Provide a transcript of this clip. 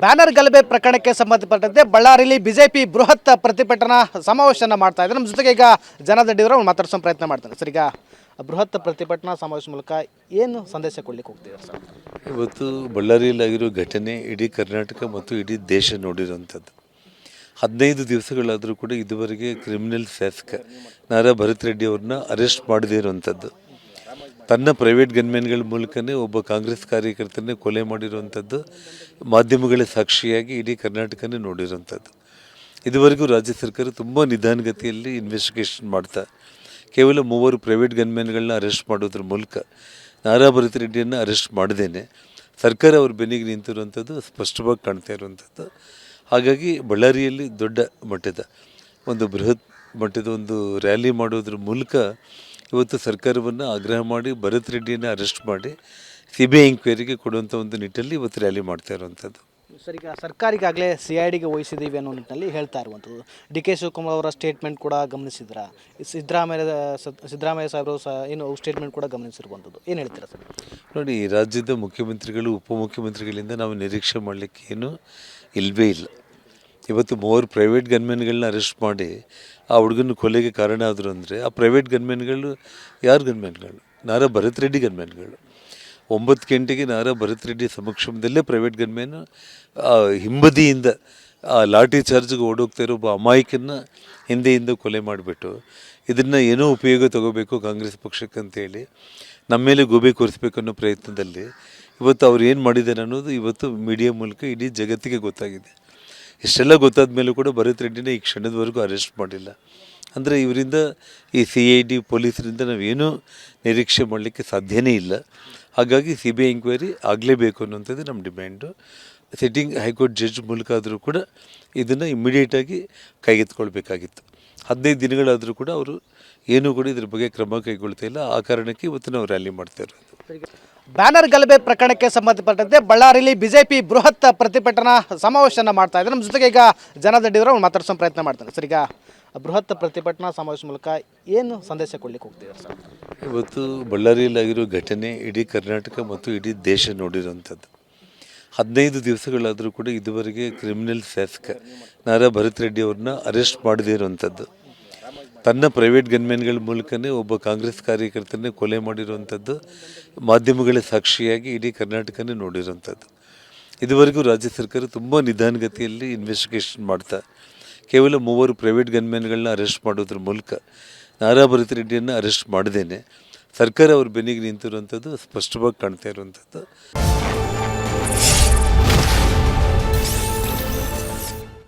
Banner ಗಲಭೆ ಪ್ರಕರಣಕ್ಕೆ ಸಂಬಂಧಪಟ್ಟಂತೆ ಬಳ್ಳಾರಿಯಲ್ಲಿ ಬಿಜೆಪಿ ಬೃಹತ್ ಪ್ರತಿಭಟನಾ ಸಮಾವೇಶನ ಮಾಡ್ತಾ ಇದೆ. ನಮ್ಮ ಜೊತೆಗೆ ಈಗ ಜನದಡ್ಡಿಯವರು ಮಾತಾಡ್ಸೋ ಪ್ರಯತ್ನ ಮಾಡ್ತಾರೆ. ಸರ್, ಈಗ ಬೃಹತ್ ಪ್ರತಿಭಟನಾ ಸಮಾವೇಶ ಮೂಲಕ ಏನು ಸಂದೇಶ ಕೊಡ್ಲಿಕ್ಕೆ ಹೋಗ್ತಿದ್ದಾರೆ ಸರ್? ಇವತ್ತು ಬಳ್ಳಾರಿಯಲ್ಲಾಗಿರೋ ಘಟನೆ ಇಡೀ ಕರ್ನಾಟಕ ಮತ್ತು ಇಡೀ ದೇಶ ನೋಡಿರುವಂಥದ್ದು ಹದಿನೈದು ದಿವಸಗಳಾದರೂ ಕೂಡ ಇದುವರೆಗೆ ಕ್ರಿಮಿನಲ್ ಶಾಸಕ ನಾರಾ ಭರತ್ ರೆಡ್ಡಿ ಅವ್ರನ್ನ ಅರೆಸ್ಟ್ ಮಾಡದೇ ಇರುವಂಥದ್ದು ತನ್ನ ಪ್ರೈವೇಟ್ ಗನ್ಮ್ಯಾನ್ಗಳ ಮೂಲಕನೇ ಒಬ್ಬ ಕಾಂಗ್ರೆಸ್ ಕಾರ್ಯಕರ್ತನೇ ಕೊಲೆ ಮಾಡಿರುವಂಥದ್ದು ಮಾಧ್ಯಮಗಳ ಸಾಕ್ಷಿಯಾಗಿ ಇಡೀ ಕರ್ನಾಟಕನೇ ನೋಡಿರುವಂಥದ್ದು. ಇದುವರೆಗೂ ರಾಜ್ಯ ಸರ್ಕಾರ ತುಂಬ ನಿಧಾನಗತಿಯಲ್ಲಿ ಇನ್ವೆಸ್ಟಿಗೇಷನ್ ಮಾಡ್ತಾ, ಕೇವಲ ಮೂವರು ಪ್ರೈವೇಟ್ ಗನ್ಮ್ಯಾನ್ಗಳನ್ನ ಅರೆಸ್ಟ್ ಮಾಡೋದ್ರ ಮೂಲಕ ನಾರಾ ಭರತ್ ರೆಡ್ಡಿಯನ್ನು ಅರೆಸ್ಟ್ ಮಾಡದೇನೆ. ಸರ್ಕಾರ ಅವ್ರ ಬೆನ್ನಿಗೆ ನಿಂತಿರುವಂಥದ್ದು ಸ್ಪಷ್ಟವಾಗಿ ಕಾಣ್ತಾ ಇರುವಂಥದ್ದು. ಹಾಗಾಗಿ ಬಳ್ಳಾರಿಯಲ್ಲಿ ದೊಡ್ಡ ಮಟ್ಟದ, ಒಂದು ಬೃಹತ್ ಮಟ್ಟದ ಒಂದು ರ್ಯಾಲಿ ಮಾಡೋದ್ರ ಮೂಲಕ ಇವತ್ತು ಸರ್ಕಾರವನ್ನು ಆಗ್ರಹ ಮಾಡಿ ಭರತ್ ರೆಡ್ಡಿಯನ್ನು ಅರೆಸ್ಟ್ ಮಾಡಿ ಸಿ ಬಿ ಐ ಎಂಕ್ವೈರಿಗೆ ಕೊಡುವಂಥ ಒಂದು ನಿಟ್ಟಲ್ಲಿ ಇವತ್ತು ರ್ಯಾಲಿ ಮಾಡ್ತಾ ಇರುವಂಥದ್ದು ಸರ್ ಈಗ ಸರ್ಕಾರಿಗಾಗಲೇ ಸಿ ಐ ಡಿಗೆ ವಹಿಸಿದ್ದೀವಿ ಅನ್ನೋ ನಿಟ್ಟಿನಲ್ಲಿ ಹೇಳ್ತಾ ಇರುವಂಥದ್ದು. ಡಿ ಕೆ ಶಿವಕುಮಾರ್ ಅವರ ಸ್ಟೇಟ್ಮೆಂಟ್ ಕೂಡ ಗಮನಿಸಿದ್ರ? ಸಿದ್ದರಾಮಯ್ಯ ಸಿದ್ದರಾಮಯ್ಯ ಸಾಹೇಬರು ಸಹ ಏನು ಸ್ಟೇಟ್ಮೆಂಟ್ ಕೂಡ ಗಮನಿಸಿರುವಂಥದ್ದು. ಏನು ಹೇಳ್ತೀರಾ ಸರ್? ನೋಡಿ ಈ ರಾಜ್ಯದ ಮುಖ್ಯಮಂತ್ರಿಗಳು ಉಪಮುಖ್ಯಮಂತ್ರಿಗಳಿಂದ ನಾವು ನಿರೀಕ್ಷೆ ಮಾಡಲಿಕ್ಕೆ ಏನು ಇಲ್ಲವೇ ಇಲ್ಲ. ಇವತ್ತು ಮೂವರು ಪ್ರೈವೇಟ್ ಗನ್ಮೆನ್ಗಳನ್ನ ಅರೆಸ್ಟ್ ಮಾಡಿ ಆ ಹುಡುಗನ ಕೊಲೆಗೆ ಕಾರಣ ಆದರು ಅಂದರೆ ಆ ಪ್ರೈವೇಟ್ ಗನ್ಮೆನ್ಗಳು ಯಾರು ಗನ್ಮೆನ್ಗಳು ನಾರಾ ಭರತ್ ರೆಡ್ಡಿ ಗನ್ಮೆನ್ಗಳು ಒಂಬತ್ತು ಗಂಟೆಗೆ ನಾರಾ ಭರತ್ ರೆಡ್ಡಿ ಸಮಕ್ಷಮದಲ್ಲೇ ಪ್ರೈವೇಟ್ ಗನ್ಮೆನ್ ಹಿಂಬದಿಯಿಂದ ಆ ಲಾಠಿ ಚಾರ್ಜ್ಗೆ ಓಡೋಗ್ತಾ ಇರೋ ಒಬ್ಬ ಅಮಾಯಕನ್ನು ಹಿಂದೆಯಿಂದ ಕೊಲೆ ಮಾಡಿಬಿಟ್ಟು ಇದನ್ನು ಏನೋ ಉಪಯೋಗ ತಗೋಬೇಕು ಕಾಂಗ್ರೆಸ್ ಪಕ್ಷಕ್ಕೆ ಅಂತೇಳಿ ನಮ್ಮ ಮೇಲೆ ಗೋಬೆ ಕೊರಿಸ್ಬೇಕು ಅನ್ನೋ ಪ್ರಯತ್ನದಲ್ಲಿ ಇವತ್ತು ಅವ್ರು ಏನು ಮಾಡಿದ್ದಾರೆ ಅನ್ನೋದು ಇವತ್ತು ಮೀಡಿಯಾ ಮೂಲಕ ಇಡೀ ಜಗತ್ತಿಗೆ ಗೊತ್ತಾಗಿದೆ. ಇಷ್ಟೆಲ್ಲ ಗೊತ್ತಾದ ಮೇಲೂ ಕೂಡ ಭರತ್ ರೆಡ್ಡಿನ ಈ ಕ್ಷಣದವರೆಗೂ ಅರೆಸ್ಟ್ ಮಾಡಿಲ್ಲ. ಅಂದರೆ ಇವರಿಂದ ಈ ಸಿ ಐ ಡಿ ಪೊಲೀಸರಿಂದ ನಾವೇನೂ ನಿರೀಕ್ಷೆ ಮಾಡಲಿಕ್ಕೆ ಸಾಧ್ಯನೇ ಇಲ್ಲ. ಹಾಗಾಗಿ ಸಿ ಬಿ ಐ ಎಂಕ್ವೈರಿ ಆಗಲೇಬೇಕು ಅನ್ನುವಂಥದ್ದು ನಮ್ಮ ಡಿಮ್ಯಾಂಡು ಸಿಟ್ಟಿಂಗ್ ಹೈಕೋರ್ಟ್ ಜಡ್ಜ್ ಮೂಲಕ ಆದರೂ ಕೂಡ ಇದನ್ನು ಇಮ್ಮಿಡಿಯೇಟಾಗಿ ಕೈಗೆತ್ಕೊಳ್ಬೇಕಾಗಿತ್ತು ಹದಿನೈದು ದಿನಗಳಾದರೂ ಕೂಡ ಅವರು ಏನೂ ಕೂಡ ಇದ್ರ ಬಗ್ಗೆ ಕ್ರಮ ಕೈಗೊಳ್ತಾ ಇಲ್ಲ. ಆ ಕಾರಣಕ್ಕೆ ಇವತ್ತು ನಾವು ರ್ಯಾಲಿ ಮಾಡ್ತಾ ಇರೋದು. ಬ್ಯಾನರ್ ಗಲಭೆ ಪ್ರಕರಣಕ್ಕೆ ಸಂಬಂಧಪಟ್ಟಂತೆ ಬಳ್ಳಾರಿಯಲ್ಲಿ ಬಿಜೆಪಿ ಬೃಹತ್ ಪ್ರತಿಭಟನಾ ಸಮಾವೇಶನ ಮಾಡ್ತಾ ಇದೆ. ನಮ್ಮ ಜೊತೆಗೆ ಈಗ ಜನದಡ್ಡಿಯವರು ಮಾತಾಡ್ಸೋ ಪ್ರಯತ್ನ ಮಾಡ್ತಾರೆ. ಸರ್ ಈಗ ಬೃಹತ್ ಪ್ರತಿಭಟನಾ ಸಮಾವೇಶ ಮೂಲಕ ಏನು ಸಂದೇಶ ಕೊಡ್ಲಿಕ್ಕೆ ಹೋಗ್ತಿದ್ದಾರೆ ಸರ್? ಇವತ್ತು ಬಳ್ಳಾರಿಯಲ್ಲಾಗಿರೋ ಘಟನೆ ಇಡೀ ಕರ್ನಾಟಕ ಮತ್ತು ಇಡೀ ದೇಶ ನೋಡಿರುವಂಥದ್ದು ಹದಿನೈದು ದಿವಸಗಳಾದರೂ ಕೂಡ ಇದುವರೆಗೆ ಕ್ರಿಮಿನಲ್ ಶಾಸಕ ನಾರಾ ಭರತ್ ರೆಡ್ಡಿ ಅವ್ರನ್ನ ಅರೆಸ್ಟ್ ಮಾಡದೇ ಇರುವಂಥದ್ದು ತನ್ನ ಪ್ರೈವೇಟ್ ಗನ್ಮ್ಯಾನ್ಗಳ ಮೂಲಕನೇ ಒಬ್ಬ ಕಾಂಗ್ರೆಸ್ ಕಾರ್ಯಕರ್ತನೇ ಕೊಲೆ ಮಾಡಿರುವಂಥದ್ದು ಮಾಧ್ಯಮಗಳ ಸಾಕ್ಷಿಯಾಗಿ ಇಡೀ ಕರ್ನಾಟಕನೇ ನೋಡಿರುವಂಥದ್ದು. ಇದುವರೆಗೂ ರಾಜ್ಯ ಸರ್ಕಾರ ತುಂಬ ನಿಧಾನಗತಿಯಲ್ಲಿ ಇನ್ವೆಸ್ಟಿಗೇಷನ್ ಮಾಡ್ತಾ, ಕೇವಲ ಮೂವರು ಪ್ರೈವೇಟ್ ಗನ್ಮ್ಯಾನ್ಗಳನ್ನ ಅರೆಸ್ಟ್ ಮಾಡೋದ್ರ ಮೂಲಕ ನಾರಾಭರತ್ ರೆಡ್ಡಿಯನ್ನು ಅರೆಸ್ಟ್ ಮಾಡದೇನೆ ಸರ್ಕಾರ ಅವ್ರ ಬೆನ್ನಿಗೆ ನಿಂತಿರುವಂಥದ್ದು ಸ್ಪಷ್ಟವಾಗಿ ಕಾಣ್ತಾ ಇರುವಂಥದ್ದು.